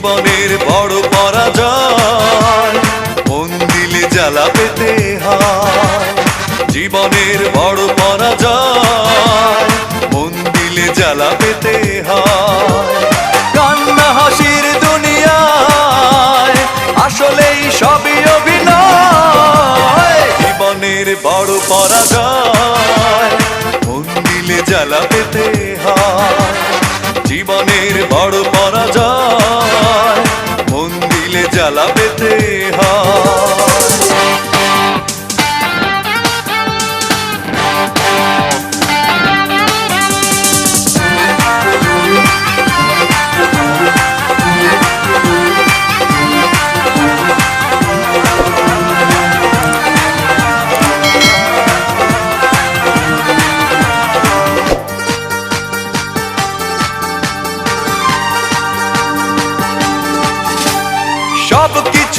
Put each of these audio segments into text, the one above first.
জীবনের বড় পরাজয়। মন দিলে জ্বালা পেতে হয়। জীবনের বড় পরাজয়। মন দিলে জ্বালা পেতে হয়। কান্না হাসির দুনিয়ায় আসলেই সবই অভিনয়। জীবনের বড় পরাজয়।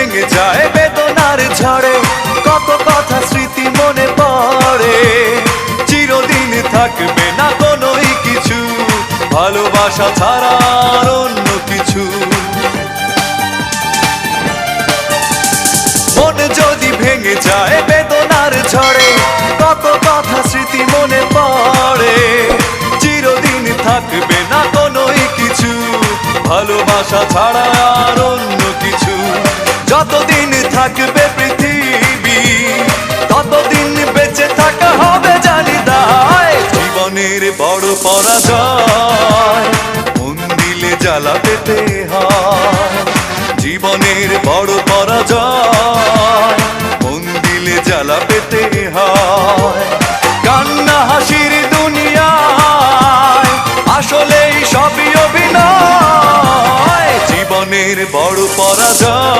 ভেঙে যায় বেদনার ঝড়ে। কত কথা স্মৃতি মনে পড়ে। চিরদিন থাকবে না কোনোই কিছু। ভালোবাসা ছাড়া অন্য কিছু। মন যদি ভেঙে যায় বেদনার ঝড়ে, কত কথা স্মৃতি মনে পড়ে। চিরদিন থাকবে না কোনোই কিছু। ভালোবাসা ছাড়া আর অন্য কিছু। যতদিন থাকবে পৃথিবী, ততদিন বেঁচে থাকা হবে জানি দায় জীবনের বড় পরাজয়, মন দিলে জ্বালা পেতে হয়। জীবনের বড় পরাজয়, মন দিলে জ্বালা পেতে হয়। কান্না হাসির আসলেই সবই অভিনয়। জীবনের বড় পরাজয়